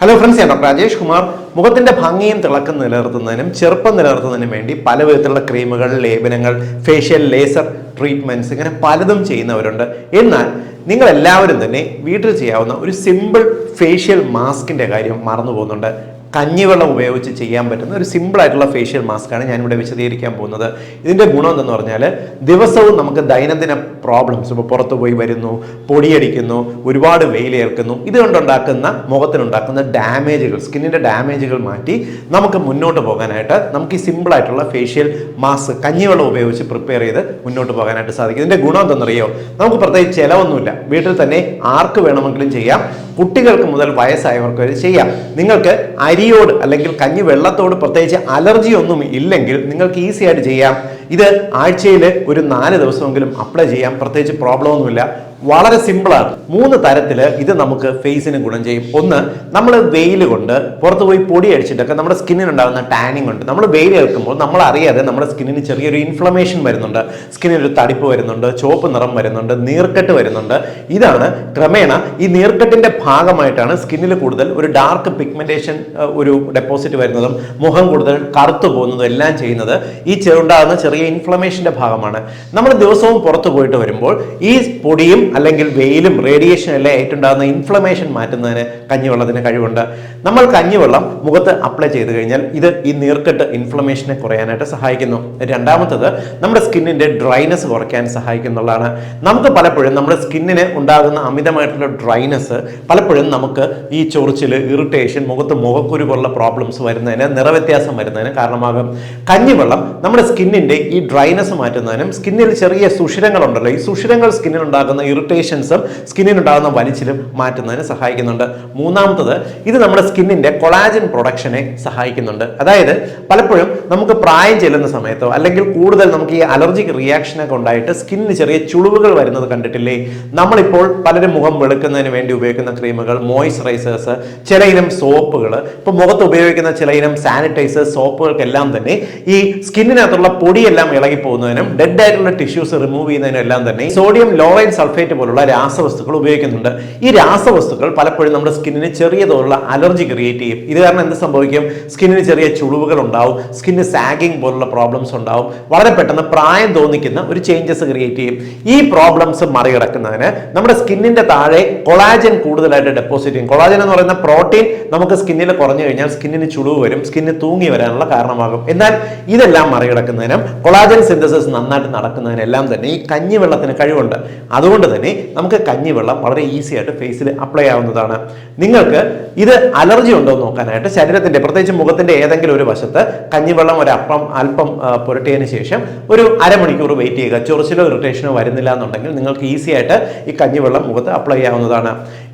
Hello friends ഞാൻ doctor Rajesh Kumar. മുഖത്തിന്റെ ഭംഗിയും തിളക്കം നിലനിർത്തുന്നതിനും ചെറുപ്പം നിലനിർത്തുന്നതിനും വേണ്ടി പല വിധത്തിലുള്ള ക്രീമുകൾ ലേപനങ്ങൾ ഫേഷ്യൽ ലേസർ ട്രീറ്റ്മെന്റ്സ് ഇങ്ങനെ പലതും ചെയ്യുന്നവരുണ്ട്. എന്നാൽ നിങ്ങൾ എല്ലാവരും തന്നെ വീട്ടിൽ ചെയ്യാവുന്ന ഒരു സിമ്പിൾ ഫേഷ്യൽ മാസ്കിന്റെ കാര്യം മറന്നു പോകുന്നുണ്ട് കഞ്ഞിവെള്ളം ഉപയോഗിച്ച് ചെയ്യാൻ പറ്റുന്ന ഒരു സിമ്പിൾ ആയിട്ടുള്ള ഫേഷ്യൽ മാസ്കാണ് ഞാനിവിടെ വിശദീകരിക്കാൻ പോകുന്നത്. ഇതിന്റെ ഗുണം എന്തെന്ന് പറഞ്ഞാൽ ദിവസവും നമുക്ക് ദൈനംദിന പ്രോബ്ലംസ് ഇപ്പോൾ പുറത്തു പോയി വരുന്നു പൊടിയടിക്കുന്നു ഒരുപാട് വെയിലേൽക്കുന്നു ഇതുകൊണ്ടുണ്ടാക്കുന്ന മുഖത്തിനുണ്ടാക്കുന്ന ഡാമേജുകൾ സ്കിന്നിന്റെ ഡാമേജുകൾ മാറ്റി നമുക്ക് മുന്നോട്ട് പോകാനായിട്ട് നമുക്ക് ഈ സിമ്പിൾ ആയിട്ടുള്ള ഫേഷ്യൽ മാസ്ക് കഞ്ഞിവെള്ളം ഉപയോഗിച്ച് പ്രിപ്പയർ ചെയ്ത് മുന്നോട്ട് പോകാനായിട്ട് സാധിക്കും. ഇതിന്റെ ഗുണം എന്തെന്നറിയോ? നമുക്ക് പ്രത്യേകിച്ച് ചിലവൊന്നുമില്ല. വീട്ടിൽ തന്നെ ആർക്ക് വേണമെങ്കിലും ചെയ്യാം. കുട്ടികൾക്ക് മുതൽ വയസ്സായവർക്ക് വരെ ചെയ്യാം. നിങ്ങൾക്ക് അരിയോട് അല്ലെങ്കിൽ കഞ്ഞി വെള്ളത്തോട് പ്രത്യേകിച്ച് അലർജി ഒന്നും ഇല്ലെങ്കിൽ നിങ്ങൾക്ക് ഈസി ആയിട്ട് ചെയ്യാം. ഇത് ആഴ്ചയിൽ ഒരു നാല് ദിവസമെങ്കിലും അപ്ലൈ ചെയ്യാം. പ്രത്യേകിച്ച് പ്രോബ്ലം ഒന്നുമില്ല. വളരെ സിമ്പിളാണ് മൂന്ന് തരത്തിൽ ഇത് നമുക്ക് ഫേസിന് ഗുണം ചെയ്യും. ഒന്ന് നമ്മൾ വെയിൽ കൊണ്ട് പുറത്ത് പോയി പൊടി അടിച്ചിട്ടൊക്കെ നമ്മുടെ സ്കിന്നിന് ഉണ്ടാകുന്ന ടാനിങ് ഉണ്ട്. നമ്മൾ വെയിൽ ഏൽക്കുമ്പോൾ നമ്മൾ അറിയാതെ നമ്മുടെ സ്കിന്നിന് ചെറിയൊരു ഇൻഫ്ലമേഷൻ വരുന്നുണ്ട്. സ്കിന്നിന് ഒരു തടിപ്പ് വരുന്നുണ്ട് ചുവപ്പ് നിറം വരുന്നുണ്ട് നീർക്കെട്ട് വരുന്നുണ്ട്. ഇതാണ് ക്രമേണ ഈ നീർക്കെട്ടിന്റെ ഭാഗമായിട്ടാണ് സ്കിന്നിൽ കൂടുതൽ ഒരു ഡാർക്ക് പിഗ്മെന്റേഷൻ ഒരു ഡെപ്പോസിറ്റ് വരുന്നതും മുഖം കൂടുതൽ കറുത്തു പോകുന്നതും എല്ലാം ചെയ്യുന്നത്. ഈ ചെറുണ്ടാകുന്ന ചെറിയ ഇൻഫ്ലമേഷന്റെ ഭാഗമാണ്. നമ്മൾ ദിവസവും പുറത്തു പോയിട്ട് വരുമ്പോൾ ഈ പൊടിയും അല്ലെങ്കിൽ വെയിലും റേഡിയേഷൻ എല്ലാം ഏറ്റുണ്ടാകുന്ന ഇൻഫ്ലമേഷൻ മാറ്റുന്നതിന് കഞ്ഞിവെള്ളത്തിന് കഴിവുണ്ട്. നമ്മൾ കഞ്ഞിവെള്ളം മുഖത്ത് അപ്ലൈ ചെയ്ത് കഴിഞ്ഞാൽ ഇത് ഈ നീർക്കെട്ട് ഇൻഫ്ലമേഷനെ കുറയാനായിട്ട് സഹായിക്കുന്നു. രണ്ടാമത്തത് നമ്മുടെ സ്കിന്നിന്റെ ഡ്രൈനെസ് കുറയ്ക്കാൻ സഹായിക്കുന്നുള്ളതാണ്. നമുക്ക് പലപ്പോഴും നമ്മുടെ സ്കിന്നിന് ഉണ്ടാകുന്ന അമിതമായിട്ടുള്ള ഡ്രൈനെസ് പലപ്പോഴും നമുക്ക് ഈ ചൊറിച്ചിൽ ഇറിറ്റേഷൻ മുഖത്ത് മുഖക്കുരു പോലുള്ള പ്രോബ്ലംസ് വരുന്നതിന് നിറവ്യത്യാസം വരുന്നതിന് കാരണമാകും. കഞ്ഞിവെള്ളം നമ്മുടെ സ്കിന്നിന്റെ ഈ ഡ്രൈനെസ് മാറ്റുന്നതിനും സ്കിന്നിൽ ചെറിയ സുഷിരങ്ങൾ ഉണ്ടല്ലോ ഈ സുഷിരങ്ങൾ സ്കിന്നിൽ ഉണ്ടാകുന്ന ഇറിറ്റേഷൻസും സ്കിന്നിൽ ഉണ്ടാകുന്ന വലിച്ചിലും മാറ്റുന്നതിന് സഹായിക്കുന്നുണ്ട്. മൂന്നാമത്തത് ഇത് നമ്മുടെ സ്കിന്നിന്റെ കൊളാജൻ പ്രൊഡക്ഷനെ സഹായിക്കുന്നുണ്ട്. അതായത് പലപ്പോഴും നമുക്ക് പ്രായം ചെല്ലുന്ന സമയത്തോ അല്ലെങ്കിൽ കൂടുതൽ നമുക്ക് ഈ അലർജിക് റിയാക്ഷനൊക്കെ ഉണ്ടായിട്ട് സ്കിന്നിന് ചെറിയ ചുളിവുകൾ വരുന്നത് കണ്ടിട്ടില്ലേ? നമ്മളിപ്പോൾ പലരും മുഖം വെളുക്കുന്നതിന് വേണ്ടി ഉപയോഗിക്കുന്ന ക്രീമുകൾ മോയ്സ്ചറൈസേഴ്സ് ചില ഇനം സോപ്പുകൾ ഇപ്പോൾ മുഖത്ത് ഉപയോഗിക്കുന്ന ചില ഇനം സാനിറ്റൈസേഴ്സ് സോപ്പുകൾക്കെല്ലാം തന്നെ ഈ സ്കിന്നിനകത്തുള്ള പൊടിയെല്ലാം ഇളകി പോകുന്നതിനും ഡെഡ് ആയിട്ടുള്ള ടിഷ്യൂസ് റിമൂവ് ചെയ്യുന്നതിനും എല്ലാം തന്നെ സോഡിയം ലോറൈൻ സൾഫേറ്റ് പോലുള്ള രാസവസ്തുക്കൾ ഉപയോഗിക്കുന്നുണ്ട്. ഈ രാസവസ്തുക്കൾ പലപ്പോഴും നമ്മുടെ സ്കിന്നിന് ചെറിയ തോതിലുള്ള അലർജി ക്രിയേറ്റ് ചെയ്യും. ഇത് കാരണം എന്ത് സംഭവിക്കും? സ്കിന്നിന് ചെറിയ ചുളിവുകൾ ഉണ്ടാവും. സ്കിന്ന് സാഗിങ് പോലുള്ള പ്രോബ്ലംസ് ഉണ്ടാവും. വളരെ പെട്ടെന്ന് പ്രായം തോന്നിക്കുന്ന ഒരു ചേഞ്ചസ് ക്രിയേറ്റ് ചെയ്യും. ഈ പ്രോബ്ലംസ് മറികടക്കുന്നതിന് നമ്മുടെ സ്കിന്നിന്റെ താഴെ കൊളാജൻ കൂടുതലായിട്ട് ഡെപ്പോസിറ്റ് ചെയ്യും. കൊളാജൻ എന്ന് പറയുന്ന പ്രോട്ടീൻ നമുക്ക് സ്കിന്നിൽ കുറഞ്ഞു കഴിഞ്ഞാൽ സ്കിന്നിന് ചുളിവ് വരും. സ്കിന്നിന് തൂങ്ങി വരാനുള്ള കാരണമാകും. എന്നാൽ ഇതെല്ലാം മറികടക്കുന്നതിനും കൊളാജൻ സിന്തസിസ് നന്നായിട്ട് നടക്കുന്നതിനെല്ലാം തന്നെ ഈ കഞ്ഞിവെള്ളത്തിന് കഴിവുണ്ട്. അതുകൊണ്ട് തന്നെ നമുക്ക് കഞ്ഞിവെള്ളം വളരെ ഈസി ആയിട്ട് ഫേസിൽ അപ്ലൈ ആവുന്നതാണ്. നിങ്ങൾക്ക് ഇത് അലർജി ഉണ്ടോ എന്ന് നോക്കാനായിട്ട് ശരീരത്തിന്റെ പ്രത്യേകിച്ച് മുഖത്തിന്റെ ഏതെങ്കിലും ഒരു വശത്ത് കഞ്ഞിവെള്ളം ഒരു അപ്പം അല്പം പുരട്ടിയതിന് ശേഷം ഒരു അരമണിക്കൂർ വെയിറ്റ് ചെയ്യുക. ചൊറിച്ചിലോ ഇറിറ്റേഷനോ വരുന്നില്ല എന്നുണ്ടെങ്കിൽ നിങ്ങൾക്ക് ഈസി ആയിട്ട് ഈ കഞ്ഞിവെള്ളം മുഖത്ത് അപ്ലൈ ചെയ്യാവുന്നതാണ്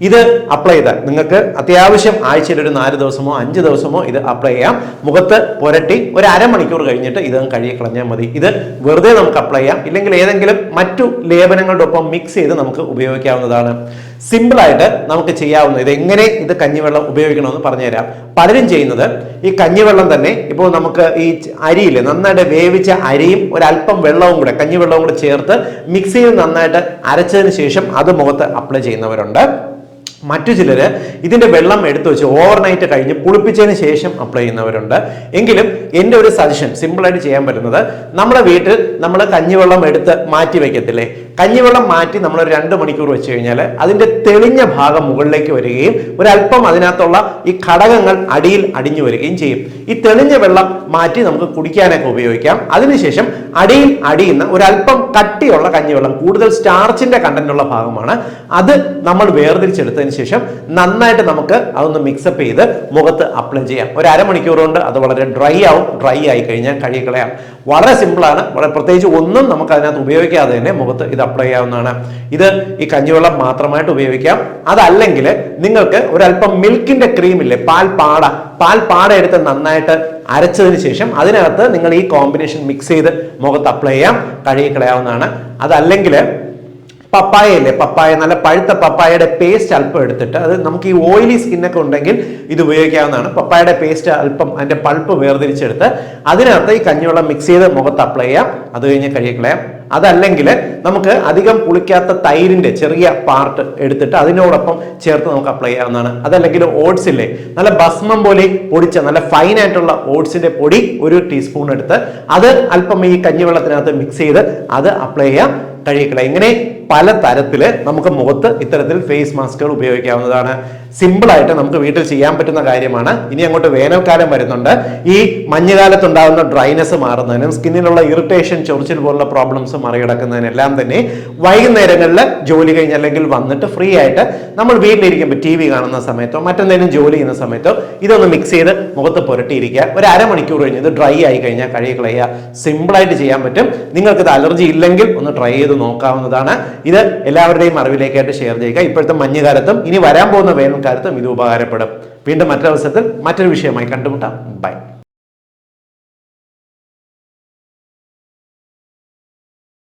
ഇത് അപ്ലൈ ചെയ്താൽ നിങ്ങൾക്ക് അത്യാവശ്യം ആഴ്ചയിൽ ഒരു നാല് ദിവസമോ അഞ്ച് ദിവസമോ ഇത് അപ്ലൈ ചെയ്യാം. മുഖത്ത് പുരട്ടി ഒരു അരമണിക്കൂർ കഴിഞ്ഞിട്ട് ഇത് കഴുകി കളഞ്ഞാൽ മതി. ഇത് വെറുതെ നമുക്ക് അപ്ലൈ ചെയ്യാം. ഇല്ലെങ്കിൽ ഏതെങ്കിലും മറ്റു ലേപനങ്ങളുടെ ഒപ്പം മിക്സ് ചെയ്ത് നമുക്ക് ഉപയോഗിക്കാവുന്നതാണ്. സിമ്പിൾ ആയിട്ട് നമുക്ക് ചെയ്യാവുന്ന ഇത് എങ്ങനെ ഇത് കഞ്ഞിവെള്ളം ഉപയോഗിക്കണമെന്ന് പറഞ്ഞുതരാം. പലരും ചെയ്യുന്നത് ഈ കഞ്ഞിവെള്ളം തന്നെ ഇപ്പോൾ നമുക്ക് ഈ അരിയിൽ നന്നായിട്ട് വേവിച്ച അരിയും ഒരല്പം വെള്ളവും കൂടെ കഞ്ഞിവെള്ളവും കൂടെ ചേർത്ത് മിക്സിയിൽ നന്നായിട്ട് അരച്ചതിന് ശേഷം അത് മുഖത്ത് അപ്ലൈ ചെയ്യുന്നവരുണ്ട്. മറ്റു ചിലർ ഇതിന്റെ വെള്ളം എടുത്തു വെച്ച് ഓവർനൈറ്റ് കഴിഞ്ഞ് പുളിപ്പിച്ചതിന് ശേഷം അപ്ലൈ ചെയ്യുന്നവരുണ്ട്. എങ്കിലും എന്റെ ഒരു സജഷൻ സിമ്പിളായിട്ട് ചെയ്യാൻ പറ്റുന്നത് നമ്മുടെ വീട്ടിൽ നമ്മൾ കഞ്ഞിവെള്ളം എടുത്ത് മാറ്റി വയ്ക്കത്തില്ലേ കഞ്ഞിവെള്ളം മാറ്റി നമ്മൾ രണ്ട് മണിക്കൂർ വെച്ച് കഴിഞ്ഞാൽ അതിന്റെ തെളിഞ്ഞ ഭാഗം മുകളിലേക്ക് വരികയും ഒരല്പം അതിനകത്തുള്ള ഈ ഘടകങ്ങൾ അടിയിൽ അടിഞ്ഞു വരികയും ചെയ്യും. ഈ തെളിഞ്ഞ വെള്ളം മാറ്റി നമുക്ക് കുടിക്കാനൊക്കെ ഉപയോഗിക്കാം. അതിനുശേഷം അടിയിൽ അടിയുന്ന ഒരല്പം കട്ടിയുള്ള കഞ്ഞിവെള്ളം കൂടുതൽ സ്റ്റാർച്ചിന്റെ കണ്ടന്റുള്ള ഭാഗമാണ്. അത് നമ്മൾ വേർതിരിച്ചെടുത്തതിന് ശേഷം നന്നായിട്ട് നമുക്ക് അതൊന്ന് മിക്സപ്പ് ചെയ്ത് മുഖത്ത് അപ്ലൈ ചെയ്യാം. ഒരു അരമണിക്കൂർ കൊണ്ട് അത് വളരെ ഡ്രൈ ആവും ഡ്രൈ ആയി കഴിഞ്ഞാൽ കഴുകിക്കളയാം വളരെ സിമ്പിളാണ് വളരെ പ്രത്യേകിച്ച് ഒന്നും നമുക്ക് അതിനകത്ത് ഉപയോഗിക്കാതെ തന്നെ മുഖത്ത് ഇത് അപ്ലൈ ചെയ്യാവുന്നതാണ്. ഇത് ഈ കഞ്ഞിവെള്ളം മാത്രമായിട്ട് ഉപയോഗിക്കാം. അതല്ലെങ്കിൽ നിങ്ങൾക്ക് ഒരല്പം മിൽക്കിന്റെ ക്രീമില്ലേ പാൽ പാൽപ്പാട പാൽപ്പാട എടുത്ത് നന്നായിട്ട് അരച്ചതിന് ശേഷം അതിനകത്ത് നിങ്ങൾ ഈ കോമ്പിനേഷൻ മിക്സ് ചെയ്ത് മുഖത്ത് അപ്ലൈ ചെയ്യാം. കഴുകി കളയാവുന്നതാണ്. അതല്ലെങ്കിൽ പപ്പായ ഇല്ലേ പപ്പായ നല്ല പഴുത്ത പപ്പായയുടെ പേസ്റ്റ് അല്പം എടുത്തിട്ട് അത് നമുക്ക് ഈ ഓയിലി സ്കിന്നൊക്കെ ഉണ്ടെങ്കിൽ ഇത് ഉപയോഗിക്കാവുന്നതാണ്. പപ്പായയുടെ പേസ്റ്റ് അല്പം അതിന്റെ പൾപ്പ് വേർതിരിച്ചെടുത്ത് അതിനകത്ത് ഈ കഞ്ഞിവെള്ളം മിക്സ് ചെയ്ത് മുഖത്ത് അപ്ലൈ ചെയ്യാം. അത് കഴിഞ്ഞ് കഴുകി കളയാം. അതല്ലെങ്കിൽ നമുക്ക് അധികം പുളിക്കാത്ത തൈരിന്റെ ചെറിയ പാർട്ട് എടുത്തിട്ട് അതിനോടൊപ്പം ചേർത്ത് നമുക്ക് അപ്ലൈ ചെയ്യാവുന്നതാണ്. അതല്ലെങ്കിൽ ഓട്സ് ഇല്ലേ? നല്ല ഭസ്മം പോലെ പൊടിച്ച നല്ല ഫൈൻ ആയിട്ടുള്ള ഓട്സിന്റെ പൊടി ഒരു ടീസ്പൂൺ എടുത്ത് അത് അല്പം ഈ കഞ്ഞിവെള്ളത്തിനകത്ത് മിക്സ് ചെയ്ത് അത് അപ്ലൈ ചെയ്യാം. കഴുകിക്കള ഇങ്ങനെ പല തരത്തിൽ നമുക്ക് മുഖത്ത് ഇത്തരത്തിൽ ഫേസ് മാസ്കുകൾ ഉപയോഗിക്കാവുന്നതാണ്. സിമ്പിൾ ആയിട്ട് നമുക്ക് വീട്ടിൽ ചെയ്യാൻ പറ്റുന്ന കാര്യമാണ്. ഇനി അങ്ങോട്ട് വേനൽക്കാലം വരുന്നുണ്ട്. ഈ മഞ്ഞുകാലത്ത് ഉണ്ടാകുന്ന ഡ്രൈനെസ് മാറുന്നതിനും സ്കിന്നിലുള്ള ഇറിറ്റേഷൻ ചൊറിച്ചിൽ പോലുള്ള പ്രോബ്ലംസ് മറികടക്കുന്നതിനെല്ലാം തന്നെ വൈകുന്നേരങ്ങളിൽ ജോലി കഴിഞ്ഞ് അല്ലെങ്കിൽ വന്നിട്ട് ഫ്രീ ആയിട്ട് നമ്മൾ വീട്ടിലിരിക്കുമ്പോൾ ടി വി കാണുന്ന സമയത്തോ മറ്റെന്തെങ്കിലും ജോലി ചെയ്യുന്ന സമയത്തോ ഇതൊന്ന് മിക്സ് ചെയ്ത് മുഖത്ത് പുരട്ടിയിരിക്കുക. ഒരു അരമണിക്കൂർ കഴിഞ്ഞ് ഇത് ഡ്രൈ ആയി കഴിഞ്ഞാൽ കഴുകി കളയുക സിമ്പിളായിട്ട് ചെയ്യാൻ പറ്റും. നിങ്ങൾക്ക് ഇത് അലർജി ഇല്ലെങ്കിൽ ഒന്ന് ട്രൈ ചെയ്ത് നോക്കാവുന്നതാണ്. ഇത് എല്ലാവരുടെയും അറിവിലേക്കായിട്ട് ഷെയർ ചെയ്യുക. ഇപ്പോഴത്തെ മഞ്ഞുകാലത്തും ഇനി വരാൻ പോകുന്ന വേനൽക്കാലത്തും ഇത് ഉപകാരപ്പെടും. വീണ്ടും മറ്റൊരവസരത്തിൽ മറ്റൊരു വിഷയമായി കണ്ടുമുട്ടാം. ബൈ